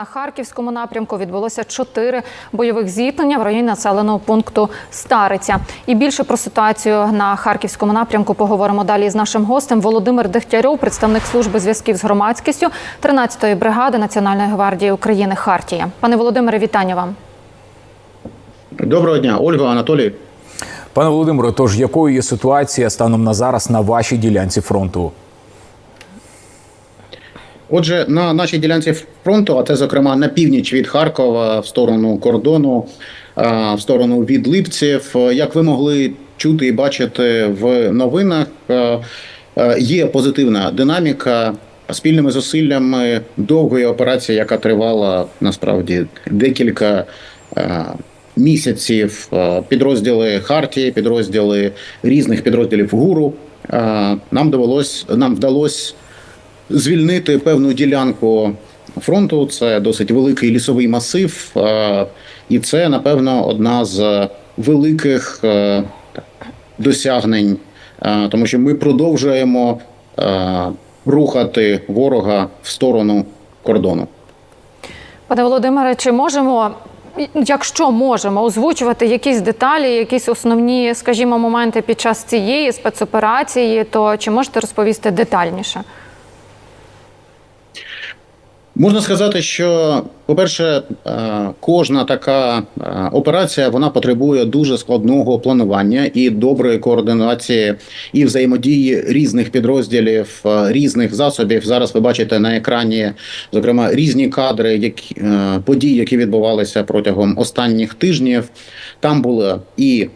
На Харківському напрямку відбулося чотири бойових зіткнення в районі населеного пункту Стариця. І більше про ситуацію на харківському напрямку поговоримо далі з нашим гостем Володимир Дегтярьов, представник служби зв'язків з громадськістю 13-ї бригади Національної гвардії України Хартія. Пане Володимире, вітання вам. Доброго дня, Ольга Анатолій. Пане Володимире, тож якою є ситуація станом на зараз на вашій ділянці фронту? Отже, на нашій ділянці фронту, а це зокрема на північ від Харкова, в сторону кордону, в сторону від Липців, е, як ви могли чути і бачити в новинах, е, е, є позитивна динаміка. Спільними зусиллями довгої операції, яка тривала насправді декілька місяців. Підрозділи Хартії, підрозділи різних підрозділів ГУРу. Нам довелось, нам вдалося звільнити певну ділянку фронту. Це досить великий лісовий масив, е, і це, напевно, одна з великих е, досягнень, е, тому що ми продовжуємо рухати ворога в сторону кордону. Пане Володимире, чи можемо, якщо можемо, озвучувати якісь деталі, якісь основні, скажімо, моменти під час цієї спецоперації, то чи можете розповісти детальніше? Можна сказати, що, по-перше, е, кожна така е, операція вона потребує дуже складного планування і доброї координації і взаємодії різних підрозділів, е, різних засобів. Зараз ви бачите на екрані, зокрема, різні кадри, які подій, які відбувалися протягом останніх тижнів. Там були і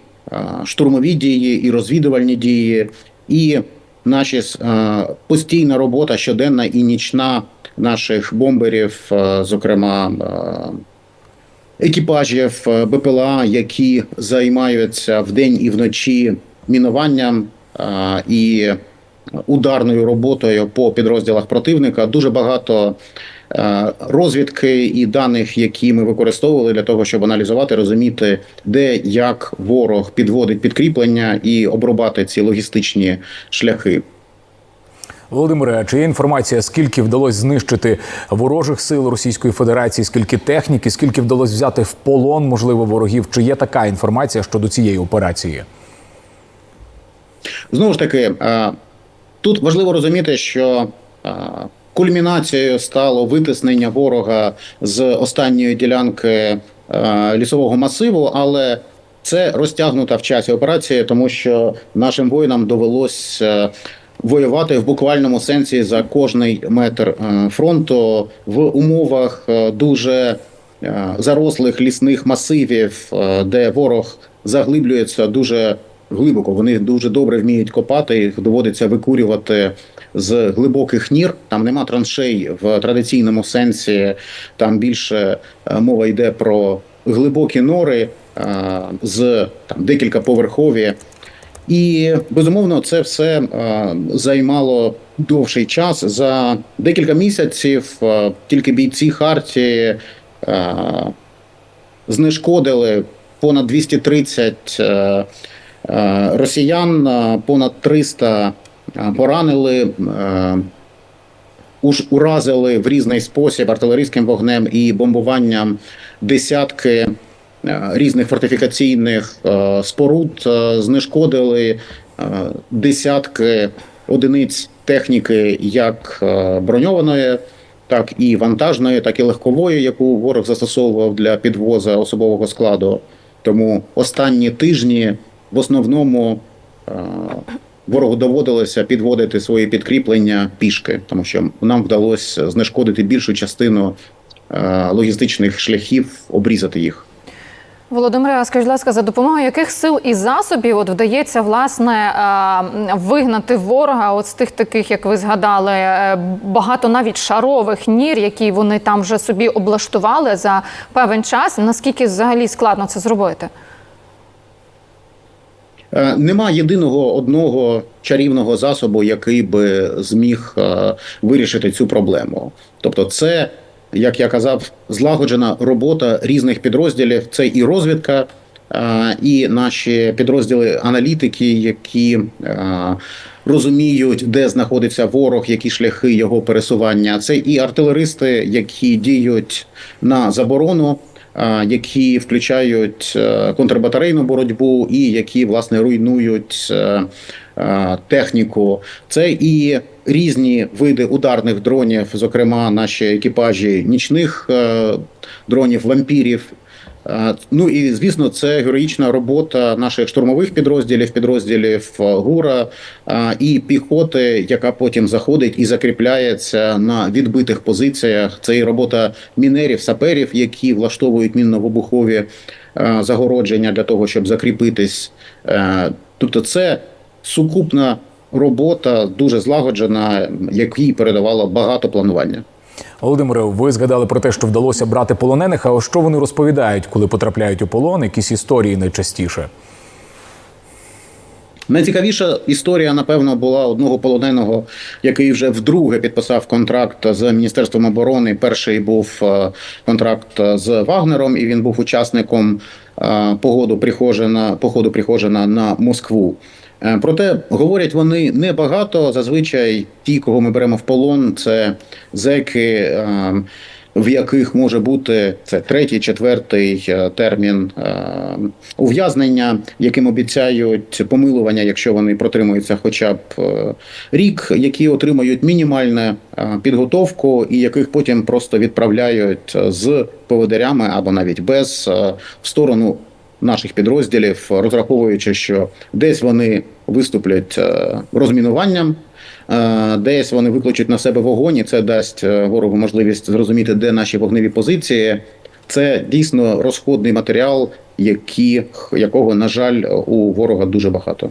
штурмові дії, і розвідувальні дії, і наші е, постійна робота щоденна і нічна наших бомберів, е, зокрема е, екіпажів БПЛА, які займаються вдень і вночі мінуванням і ударною роботою по підрозділах противника. Дуже багато е, розвідки і даних, які ми використовували для того, щоб аналізувати, розуміти, де як ворог підводить підкріплення і обрубати ці логістичні шляхи. Володимире, а чи є інформація, скільки вдалося знищити ворожих сил Російської Федерації, скільки техніки, скільки вдалося взяти в полон, можливо, ворогів? Чи є така інформація щодо цієї операції? Знову ж таки, е, тут важливо розуміти, що е, кульмінацією стало витиснення ворога з останньої ділянки е, лісового масиву, але це розтягнута в часі операція, тому що нашим воїнам довелось е, воювати в буквальному сенсі за кожний метр е, фронту в умовах дуже зарослих лісних масивів, де ворог заглиблюється дуже глибоко. Вони дуже добре вміють копати. Їх доводиться викурювати з глибоких нір. Там нема траншей в традиційному сенсі. Там більше е, мова йде про глибокі нори е, з там декілька поверхові. І безумовно, це все е, займало довший час. За декілька місяців тільки бійці Харті знешкодили понад 230 е, е, росіян, е, понад 300 е, поранили. е, уразили в різний спосіб артилерійським вогнем і бомбуванням десятки е, різних фортифікаційних е, споруд, е, знешкодили е, десятки одиниць техніки, як е, броньованої, так і вантажної, так і легкової, яку ворог застосовував для підвозу особового складу. Тому останні тижні в основному е, ворогу доводилося підводити свої підкріплення пішки, тому що нам вдалося знешкодити більшу частину е, логістичних шляхів, обрізати їх. Володимире, скажіть, будь ласка, за допомогою яких сил і засобів от вдається власне е, вигнати ворога от з тих таких, як ви згадали, багато навіть шарових нір, які вони там вже собі облаштували за певен час. Наскільки взагалі складно це зробити? Е, Нема єдиного одного чарівного засобу, який би зміг е, вирішити цю проблему. Тобто, це, як я казав, злагоджена робота різних підрозділів. Це і розвідка, е, і наші підрозділи аналітики, які розуміють, де знаходиться ворог, які шляхи його пересування. Це і артилеристи, які діють на заборону. Які включають е, контрбатарейну боротьбу, і які власне руйнують е, е, техніку, це і різні види ударних дронів, зокрема наші екіпажі нічних дронів, вампірів. Е, Ну і звісно, це героїчна робота наших штурмових підрозділів, підрозділів е, ГУРа е, і піхоти, яка потім заходить і закріпляється на відбитих позиціях. Це і робота мінерів, саперів, які влаштовують мінно-вибухові загородження для того, щоб закріпитись. Тобто, це сукупна робота, дуже злагоджена, якій передавало багато планування. Володимире, ви згадали про те, що вдалося брати полонених. А що вони розповідають, коли потрапляють у полон? Якісь історії найчастіше? Найцікавіша історія, напевно, була одного полоненого, який вже вдруге підписав контракт з Міністерством оборони. Перший був е, контракт з Вагнером, і він був учасником е, погоду Прихожина, походу Прихожина на Москву. Е, Проте говорять вони небагато. Зазвичай ті, кого ми беремо в полон, це зеки, е, в яких може бути це третій, четвертий е, термін ув'язнення, яким обіцяють помилування, якщо вони протримуються хоча б рік, які отримають мінімальну підготовку, і яких потім просто відправляють з поводирями або навіть без в сторону наших підрозділів, розраховуючи, що десь вони виступлять е, розмінуванням, е, десь вони викличуть на себе вогонь, і це дасть е, ворогу можливість зрозуміти, де наші вогневі позиції. Це дійсно розходний матеріал, які, якого, на жаль, у ворога дуже багато.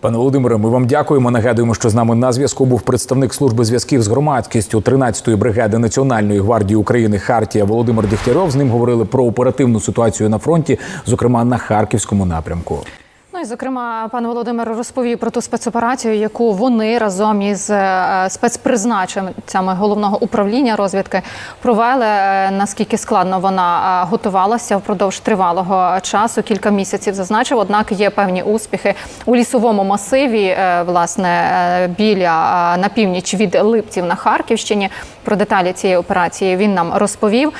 Пане Володимире, ми вам дякуємо. Нагадуємо, що з нами на зв'язку був представник служби зв'язків з громадськістю 13-ї бригади Національної гвардії України Хартія Володимир Дегтярьов. З ним говорили про оперативну ситуацію на фронті, зокрема на харківському напрямку. Зокрема, пан Володимир розповів про ту спецоперацію, яку вони разом із е, спецпризначенцями головного управління розвідки провели. Е, Наскільки складно вона е, готувалася впродовж тривалого часу, кілька місяців зазначив. Однак є певні успіхи у лісовому масиві, власне, біля на північ від Липців на Харківщині. Про деталі цієї операції він нам розповів.